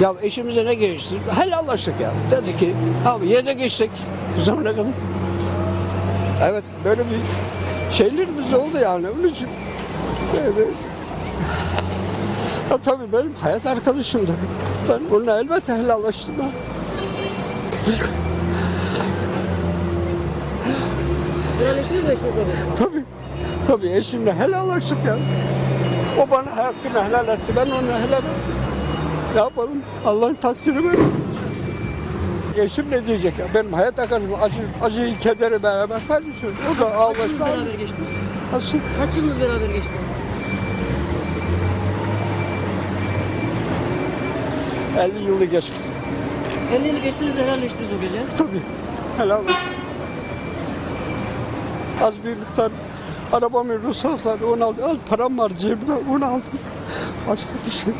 Ya eşimize ne geçtik? Helallaştık ya. Dedi ki abi yede geçtik. Bu zamana kadar. Evet böyle bir şeylerimiz oldu yani. Onun için böyle... Ya tabii benim hayat arkadaşımdı. Ben onunla elbette helallaştım. ha. Helalleştiniz mi eşinizle? Tabii. Tabii eşimle helallaştık ya. O bana hakkını helal etti. Ben ona helal ettim. Ne yapalım? Allah'ın takdiri böyle. Eşim ne diyecek ya? Benim hayat arkadaşım acı, acıyı, kederi beraber paylaşıyor. O da Kaç yılınız beraber geçti? Nasıl? Kaç yılınız beraber geçti? ...50 yılı geçti. 50 yıllık eşinizle helalleştiniz o gece. Tabii. Helal olsun. Az bir miktar arabamın ruhsatları onu aldım. Az param var cebimde onu aldım. Başka bir şey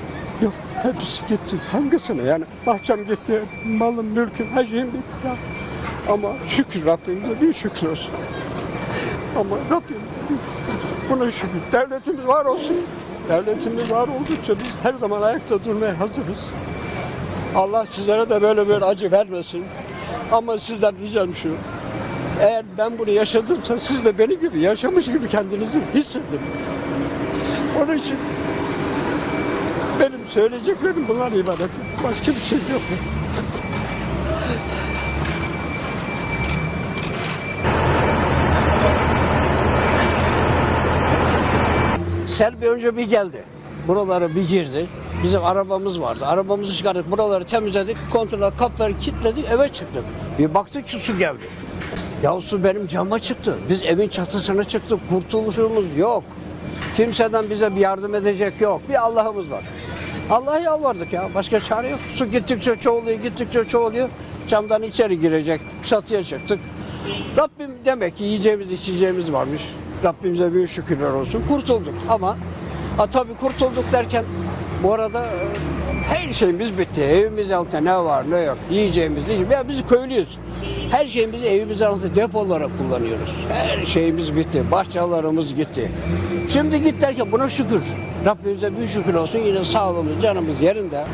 yok. Hepsi gitti. Hangisine yani? Bahçem gitti, malım, mülküm, her şeyim gitti. Ama şükür Rabbimize bir şükür olsun. Ama Rabbim buna şükür. Devletimiz var olsun. Devletimiz var oldukça biz her zaman ayakta durmaya hazırız. Allah sizlere de böyle bir acı vermesin. Ama sizden ricam şu. Eğer ben bunu yaşadımsa siz de benim gibi yaşamış gibi kendinizi hissedin. Onun için benim söyleyeceklerim bunlar ibaret. Başka bir şey yok. Sel bir önce bir geldi. Buralara bir girdi. Bizim arabamız vardı. Arabamızı çıkardık. Buraları temizledik. Kontrol kapıları kilitledik. Eve çıktık. Bir baktık ki su geldi. Ya su benim cama çıktı. Biz evin çatısına çıktık. Kurtuluşumuz yok. Kimseden bize bir yardım edecek yok. Bir Allah'ımız var. Allah'a yalvardık ya. Başka çare yok. Su gittikçe çoğalıyor, gittikçe çoğalıyor. Camdan içeri girecek. Çatıya çıktık. Rabbim demek ki yiyeceğimiz içeceğimiz varmış. Rabbimize büyük şükürler olsun. Kurtulduk ama ha, tabii kurtulduk derken bu arada her şeyimiz bitti. Evimiz altında ne var ne yok. Yiyeceğimiz değil. Ya biz köylüyüz. Her şeyimizi evimizin altında depo olarak kullanıyoruz. Her şeyimiz bitti. Bahçelerimiz gitti. Şimdi git derken buna şükür. Rabbimize büyük şükür olsun. Yine sağlığımız, canımız yerinde.